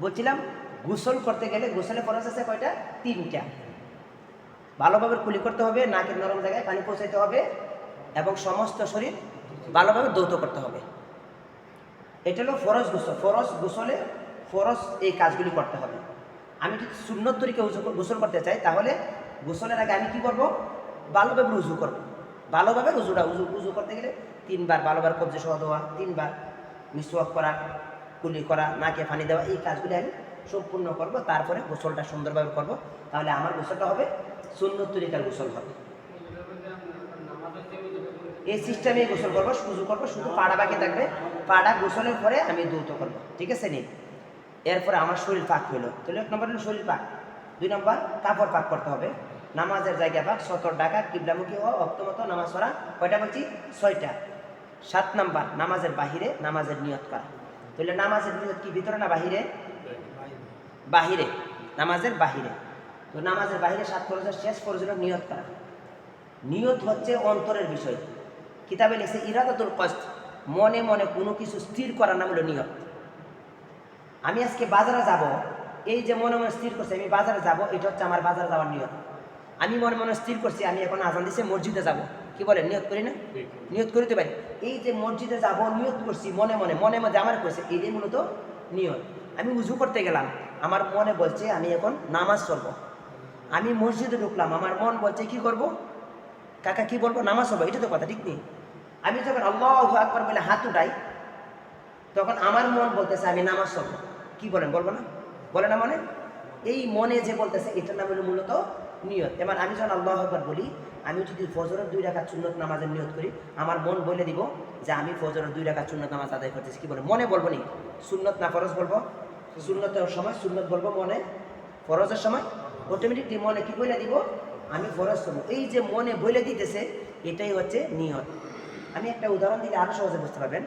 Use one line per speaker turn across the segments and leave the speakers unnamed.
বলছিলাম, গোসল করতে গেলে গোসলে ফরজ আছে কয়টা? তিনটা। ভালোভাবে কুলি করতে হবে, নাকের নরম জায়গায় পানি পৌঁছাইতে হবে এবং সমস্ত শরীর ভালোভাবে দৌত করতে হবে। এটা হলো ফরজ গোসল। ফরজ গোসলে ফরজ এই কাজগুলি করতে হবে। আমি যদি সুন্নত তরিকে গোসল করতে চাই, তাহলে গোসলের আগে আমি কি করব? ভালোভাবে উজু করব। ভালোভাবে উজুটা উজু উজু করতে গেলে তিনবার ভালোবার কবজি সহ দেওয়া তিনবার মিসওয়াক করা কুলি করা নাকে পানি দেওয়া, এই কাজগুলি আমি সম্পূর্ণ করব, তারপরে গোসলটা সুন্দরভাবে করব। তাহলে আমার গোসলটা হবে, সুন্নত তরিকার গোসল হবে। এই সিস্টেমে গোসল করব উজু করব, শুধু পাড়া বাকি থাকবে। পাড়া গোসলের পরে আমি দৌত করব, ঠিক আছে নি? এরপরে আমার শরীর পাক হইল। তাহলে এক নম্বর হলো শরীর পাক। দুই নম্বর, কাপড় পাক করতে হবে। নামাজের জায়গা পাক, সতর ডাকা কিবলামুখী হওয়া অক্তমত নামাজ পড়া। কয়টা বলছি? ছয়টা। সাত নাম্বার, নামাজের বাহিরে নামাজের নিয়ত করা। তাহলে নামাজের নিয়ত কি? ভিতরে না বাহিরে? বাহিরে। নামাজের বাহিরে। তো নামাজের বাহিরে সাত ফরজের শেষ ফরজের নিয়ত করা। নিয়ত হচ্ছে অন্তরের বিষয়। কিতাবে লিখছে, ইরাদাতুল কষ্ট মনে মনে কোনো কিছু স্থির করার নাম হলো নিয়ত। আমি আজকে বাজারে যাব, এই যে মনে মনে স্থির করছি, আমি বাজারে যাব, এটা হচ্ছে আমার বাজারে যাওয়ার নিয়ত। আমি মনে মনে স্থির করছি, আমি এখন আজান দিছে মসজিদে যাব। কি বলে নিয়ত করি না? নিয়ত করিতে পারি। এই যে মসজিদে যাব নিয়ত করছি মনে মনে মনে মধ্যে আমার করছে এইটাই মূলত নিয়ত। আমি উজু করতে গেলাম আমার মনে বলছে আমি এখন নামাজ পড়ব আমি মসজিদে ঢুকলাম আমার মন বলছে কি করব? কাকা কি বলব? নামাজ হবে এটা তো কথা ঠিক নেই। আমি যখন আল্লাহ আকবর বলে হাত উঠাই তখন আমার মন বলতেছে আমি নামাজ পড়ব কি বলেন বলব না? বলে না মনে? এই মনে যে বলতেছে এটার নাম হলো মূলত নিয়ত। এবার আমি যখন আল্লাহ আকবর বলি, আমি যদি ফজরের দুই রাখা চুন্নত নামাজের নিয়ত করি, আমার মন বলে দিব যে আমি ফজরের দুই রাখা চুন্নত নামাজ আদায় করতেছি। কি বলে? মনে বলব নি, সুন্নত না ফরজ বলব? সুন্নতের সময় সুন্নত বলব মনে? ফরজের সময়? অটোমেটিকলি মনে কি বলে দিব? আমি ফরজ করব। এই যে মনে বলে দিতেছে, এটাই হচ্ছে নিয়ত। আমি একটা উদাহরণ দিলে আরও সহজে বুঝতে পারবেন।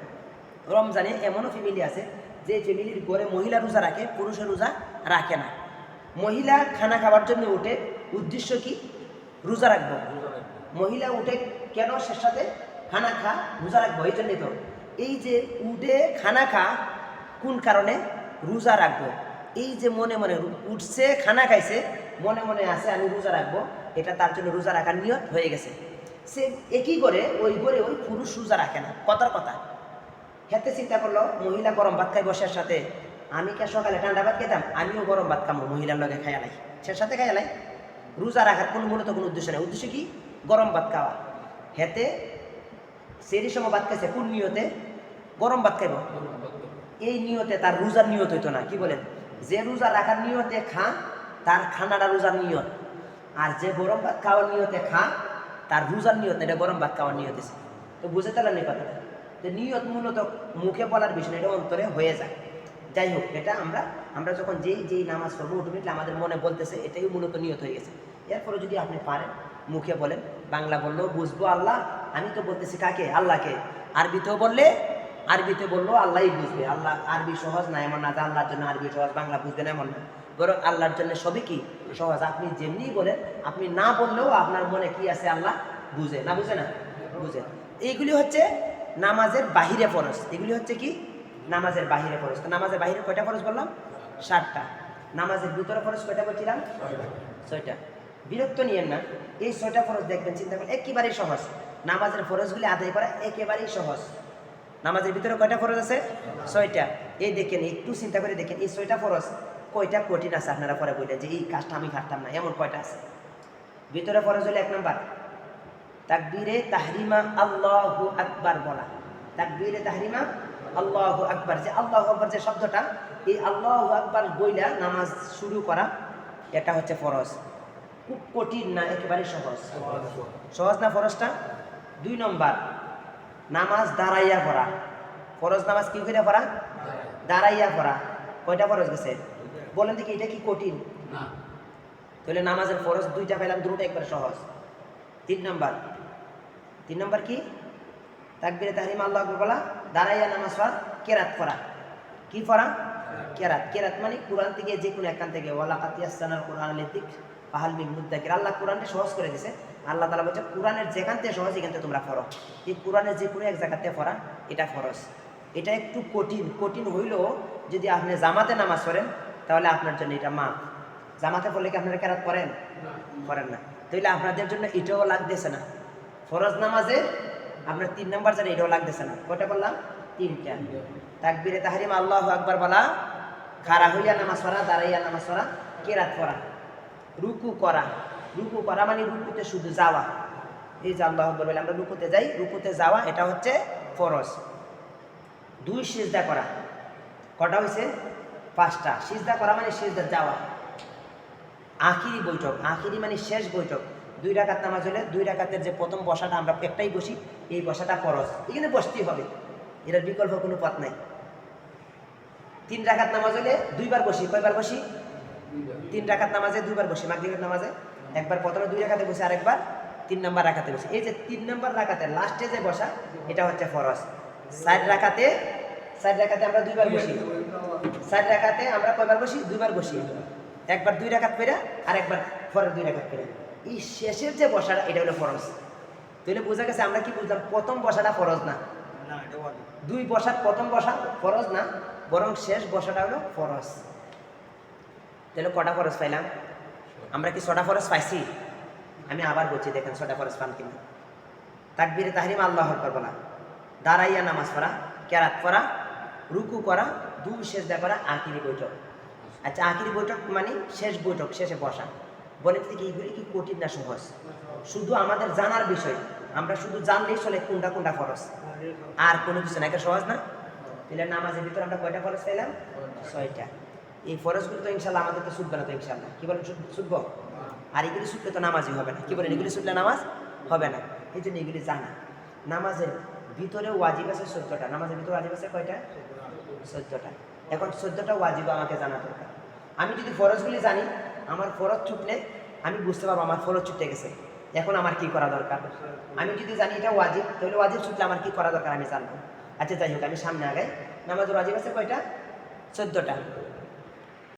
রমজানে এমনও ফ্যামিলি আছে, যে ফ্যামিলির ঘরে মহিলা রোজা রাখে, পুরুষের রোজা রাখে না। মহিলা খানা খাওয়ার জন্য উঠে উদ্দেশ্য কি? রোজা রাখব। মহিলা উঠে কেন সে সাথে খানা খা, রোজা রাখব? এই জন্যই তো। এই যে উঠে খানা খা, কোন কারণে? রোজা রাখব। এই যে মনে মনে উঠছে, খানা খাইছে, মনে মনে আছে, আমি রোজা রাখব। এটা তার জন্য রোজা রাখার নিয়ত হয়ে গেছে। সে একই করে, ওই করে ওই পুরুষ রোজা রাখে না। কথার কথা। হেতে চিন্তা করল, মহিলা গরম ভাত খাই বসের সাথে। আমি কে সকালে ঠান্ডা ভাত খেতাম? আমিও গরম ভাত খামো, মহিলার লগে খাইয়া লাই। সে সাথে খাইয়া লাই। রোজা রাখার কোনো মূলত কোনো উদ্দেশ্য নেই। উদ্দেশ্য কি? গরম ভাত খাওয়া। হেতে সেরি সময় ভাত খাইছে, কোন নিয়তে? গরম ভাত খাইব। এই নিয়তে তার রোজার নিয়ত হইতো না। কি বলেন? যে রোজা রাখার নিয়তে খা, তার খানাটা রোজার নিয়ত। আর যে গরম ভাত খাওয়ার নিয়তে খা, তার রোজার নিয়ত। এটা গরম ভাত খাওয়ার নিয়ত তো বুঝে তাহলে নেই কথাটা? তো নিয়ত মূলত মুখে বলার বিষয় এটা অন্তরে হয়ে যায়। যাই হোক, এটা আমরা আমরা যখন যেই যেই নামাজ পড়ব অটোমেটিকলি আমাদের মনে বলতেছে, এটাই মূলত নিয়ত হয়ে গেছে। এরপরে যদি আপনি পারেন, মুখে বলেন, বাংলা বললেও বুঝব আল্লাহ, আমি তো বলতেছি কাকে? আল্লাহকে। আরবিতেও বললে, আরবিতে বলল, আল্লাহই বুঝবে। আল্লাহ আরবি সহজ না, এমন না আল্লাহর জন্য আরবি সহজ, বাংলা বুঝবে না, এমন না। বরং আল্লাহর জন্য সবই কি? সহজ। আপনি যেমনি বলেন, আপনি না বললেও আপনার মনে কি আছে আল্লাহ? বুঝে। না বুঝে না? বুঝে। এইগুলি হচ্ছে নামাজের বাহিরে ফরজ। এগুলি হচ্ছে কি? নামাজের বাহিরে ফরজ। তো নামাজের বাহিরে কয়টা ফরজ বললাম? ষাটটা নামাজের ভিতরে ফরজ কয়টা বলছিলাম? ছয়টা। বিরক্ত নিয়েন না। এই ছয়টা ফরজ দেখবেন চিন্তা করেন একেবারেই সহজ। নামাজের ফরজগুলি আদায় করা একেবারেই সহজ। নামাজের ভিতরে কয়টা ফরজ আছে? ছয়টা। এই দেখেন একটু চিন্তা করে দেখেন এই ছয়টা ফরজ কয়টা কঠিন আছে আপনারা পরে বললেন যে এই কাজটা আমি পারতাম না এমন কয়টা আছে? ভিতরে ফরজ হলো এক নাম্বার। তাকবীরে তাহরিমা আল্লাহু আকবার বলা। তাকবীরে তাহরিমা আল্লাহু আকবার যে আল্লাহ আকবার যে শব্দটা এই আল্লাহ আকবার বইলা নামাজ শুরু করা এটা হচ্ছে ফরজ। খুব কঠিন না একেবারে সহজ। সহজ না ফরজটা? দুই নম্বর নামাজ দাঁড়াইয়া পড়া। ফরজ নামাজ কি করে পড়া? দাঁড়াইয়া পড়া। কয়টা ফরজ গেছে? বলেন দেখি এটা কি কঠিন? তাহলে নামাজের ফরজ দুইটা পেলাম দুটো একবার সহজ। তিন নম্বর তিন নম্বর কি? তাকবিরে তাহরিম আল্লাহ আকবর বলা? দাঁড়াইয়া নামাজ পড়া কেরাত পড়া। কি পড়া? কেরাত। কেরাত মানে কোরআন থেকে যে কোনো এখান থেকে। ওয়ালা কাতিয়াসানার কোরআন লেতিক পাহাল মিন আল্লাহ কোরআনটা সহজ করে দিছে। আল্লাহ তালা বলছে কোরআনের যেখান থেকে সহজ এখান থেকে তোমরা পড়ো। এই কোরআনের যে কোনো এক জায়গাতে পড়া এটা ফরজ। এটা একটু কঠিন। কঠিন হইলেও যদি আপনি জামাতে নামাজ পড়েন তাহলে আপনার জন্য এটা মাফ। জামাতে পড়লে কি আপনারা কেরাত করেন করেন না। তাহলে আপনাদের জন্য এটাও লাগতেছে না। ফরজ নামাজে আপনার তিন নাম্বার যেন এটাও লাগতেছে না। কয়টা বললাম? তিনটা। তাকবিরে তাহারিম, আল্লাহ আকবার বলা, খাড়া হইয়া নামাজ পড়া, দাঁড়াইয়া নামাজ পড়া, কেরাত পড়া, রুকু করা। রুকু করা মানে রুকুতে শুধু যাওয়া। এই যে আল্লাহ আকবর বলে, আমরা রুকুতে যাই, রুকুতে যাওয়া, এটা হচ্ছে ফরজ। দুই সিজদা করা। কটা হয়েছে পাঁচটা। সিজদা করা মানে সিজদা যাওয়া। আখিরি বৈঠক। আখিরি মানে শেষ বৈঠক। দুই রাকাত নামাজ হলে দুই রাকাতের যে প্রথম বসাটা আমরা একটাই বসি এই বসাটা ফরজ। এখানে বসতেই হবে। এটার বিকল্প কোনো পথ নাই। তিন রাকাত নামাজ হলে দুইবার বসি। কয়বার বসি? তিন রাকাত নামাজে দুইবার বসি। মাগরিবের নামাজে একবার প্রথমে দুই রাকাতে বসে, আরেকবার তিন নাম্বার রাকাতে বসে। এই যে তিন নাম্বার রাকাতে লাস্টে যে বসা, এটা হচ্ছে ফরজ। সাইড রাকাতে সাইড রাকাতে আমরা দুইবার বসি। সাইড রাকাতে আমরা কয়বার বসি? দুইবার বসি। একবার দুই রাকাত পেরে আর একবার পরের দুই রাকাত পেরে এই শেষের যে বসাটা, এটা হলো ফরজ। তাহলে বোঝা গেছে আমরা কি বুঝলাম প্রথম বসাটা ফরজ না? দুই বসার প্রথম বসা ফরজ না বরং শেষ বসাটা হলো ফরজ। তাহলে কটা ফরজ পাইলাম? আমরা কি ছটা ফরজ পাইছি? আমি আবার বলছি দেখেন ছটা ফরজ পান কিনা। তাকবিরে তাহরিম আল্লাহ আকবর বলা। দাঁড়াইয়া নামাজ পড়া কেরাত পড়া রুকু করা দুই শেষ করা আকিরি বৈঠক। আচ্ছা আকিরি বৈঠক মানে শেষ বৈঠক শেষে বসা। বলে থেকে এইগুলি কি কঠিন না সহজ? শুধু আমাদের জানার বিষয়। আমরা শুধু জানলেই চলে কোনটা কোনটা ফরজ। আর কোনো কিছু না সহজ না? তাহলে নামাজের ভিতরে আমরা কয়টা ফরজ পাইলাম? ছয়টা। এই ফরজগুলো তো ইনশাল্লাহ আমাদের তো ছুটবে না তো ইনশাল্লাহ। কি বলেন ছুটবো? আর এগুলি ছুটলে তো নামাজই হবে না। কি বলেন, এগুলি ছুটলে নামাজ হবে না। এই জন্য এগুলি জানা। নামাজের ভিতরে ওয়াজিব আছে চোদ্দটা। নামাজের ভিতরে ওয়াজিব আছে কয়টা? চোদ্দটা। এখন চোদ্দটা ওয়াজিব আমাকে জানা দরকার। আমি যদি ফরজগুলি জানি, আমার ফরজ ছুটলে আমি বুঝতে পারব আমার ফরজ ছুটে গেছে। এখন আমার কি করা দরকার? আমি যদি জানি এটা ওয়াজিব, তাহলে ওয়াজিব ছুটলে আমার কি করা দরকার আমি জানব। আচ্ছা যাই হোক, আমি সামনে আগাই। নামাজের ওয়াজিব আছে কয়টা? চোদ্দটা।